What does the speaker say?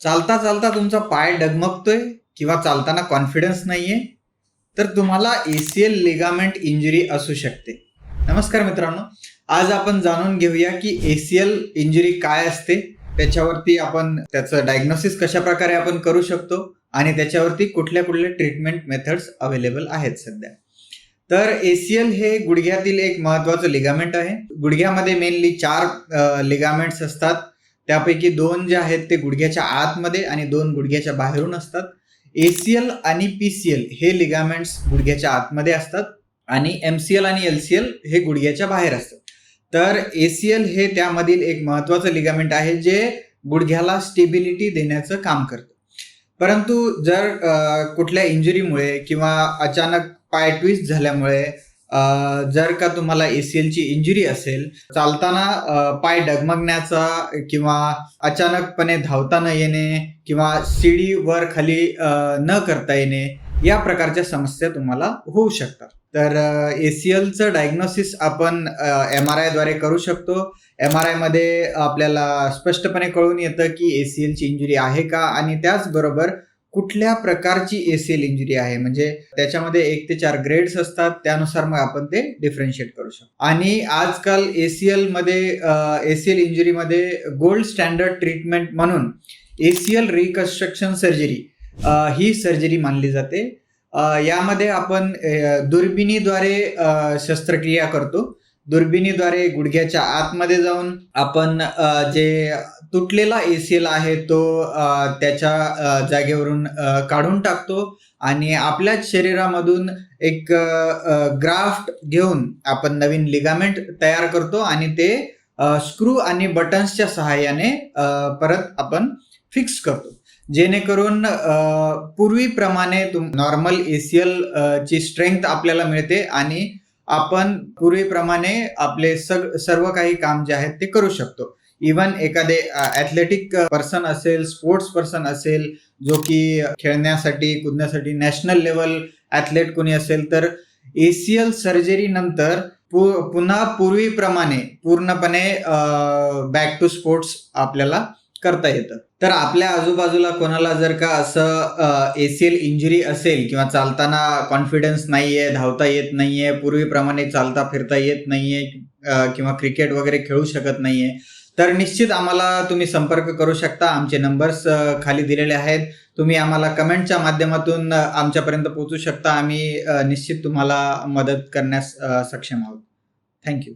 चालता चालता तुमचा पाय डगमगतोय किंवा चालताना कॉन्फिडन्स नाहीये तर तुम्हाला एसीएल लिगामेंट इंजुरी असू शकते. नमस्कार मित्रांनो आज आपण जाणून घेऊया की एसीएल इंजुरी काय असते त्याच्यावरती आपण त्याचं डायग्नोसिस कशा प्रकारे आपण करू शकतो आणि त्याच्यावरती कुठल्या कुठल्या ट्रीटमेंट मेथड्स अवेलेबल आहेत सध्या. तर एसीएल हे गुडघ्यातील एक महत्वाचं लिगामेंट आहे. गुडघ्यामध्ये मेनली चार लिगामेंट्स असतात. त्यापैकी दोन जे आहेत ते गुडघ्याच्या आतमध्ये आणि दोन गुडघ्याच्या बाहेरून असतात. एसीएल आणि पीसीएल हे लिगामेंट्स गुडघ्याच्या आतमध्ये असतात आणि एमसीएल आणि एलसीएल हे गुडघ्याच्या बाहेर असतात. तर एसीएल हे त्यामधील एक महत्वाचं लिगामेंट आहे जे गुडघ्याला स्टेबिलिटी देण्याचं काम करतं. परंतु जर कुठल्या इंजुरीमुळे किंवा अचानक पाय ट्विस्ट झाल्यामुळे जर का तुम्हाला एसीएलची इंजुरी असेल चालताना पाय डगमगण्याचा किंवा अचानकपणे धावता न येणे किंवा सीडी वर खाली न करता येणे या प्रकारच्या समस्या तुम्हाला होऊ शकतात. तर एसीएलचं डायग्नोसिस आपण एम आर आयद्वारे करू शकतो. एम आर आयमध्ये आपल्याला स्पष्टपणे कळून येतं की एसीएलची इंजुरी आहे का? आणि त्याचबरोबर कुठल्या प्रकारची एसीएल इंजुरी आहे? म्हणजे त्याच्यामध्ये एक ते चार ग्रेड्स असतात त्यानुसार मग आपण ते डिफरन्शिएट करू शकतो. आणि आजकाल एसीएलमध्ये एसीएल इंजुरीमध्ये गोल्ड स्टँडर्ड ट्रीटमेंट म्हणून एसीएल रिकन्स्ट्रक्शन सर्जरी ही सर्जरी मानली जाते. यामध्ये आपण दुर्बिणीद्वारे शस्त्रक्रिया करतो. दुर्बिणीद्वारे गुडघ्याच्या आतमध्ये जाऊन आपण जे तुटलेला एसीएल आहे तो त्याच्या जागेवरून काढून टाकतो आणि आपल्याच शरीरामधून एक ग्राफ्ट घेऊन आपण नवीन लिगामेंट तयार करतो आणि ते स्क्रू आणि बटन्सच्या सहाय्याने परत आपण फिक्स करतो. जेणेकरून पूर्वीप्रमाणे तुम नॉर्मल एसीएल ची स्ट्रेंथ आपल्याला मिळते आणि आपण पूर्वीप्रमाणे आपले सग सर्व काही काम जे आहेत ते करू शकतो. इवन एखादे ॲथलेटिक पर्सन असेल स्पोर्ट्स पर्सन असेल जो की खेळण्यासाठी कुदण्यासाठी नॅशनल लेवल ॲथलेट कोणी असेल तर एसीएल सर्जरी नंतर पु- पुन्हा पूर्वीप्रमाणे पूर्णपणे बॅक टू स्पोर्ट्स आपल्याला करता येतं. तर आपल्या आजूबाजूला कोणाला जर का असं एसीएल इंजुरी असेल किंवा चालताना कॉन्फिडन्स नाहीये धावता येत नाहीये पूर्वीप्रमाणे चालता फिरता येत नाहीये किंवा क्रिकेट वगैरे खेळू शकत नाहीये तर निश्चित आम्हाला तुम्ही संपर्क करू शकता. आमचे नंबर्स खाली दिलेले आहेत. तुम्ही आम्हाला कमेंटच्या माध्यमातून आमच्यापर्यंत पोहोचू शकता. आम्ही निश्चित तुम्हाला मदत करण्यास सक्षम आहोत. थँक्यू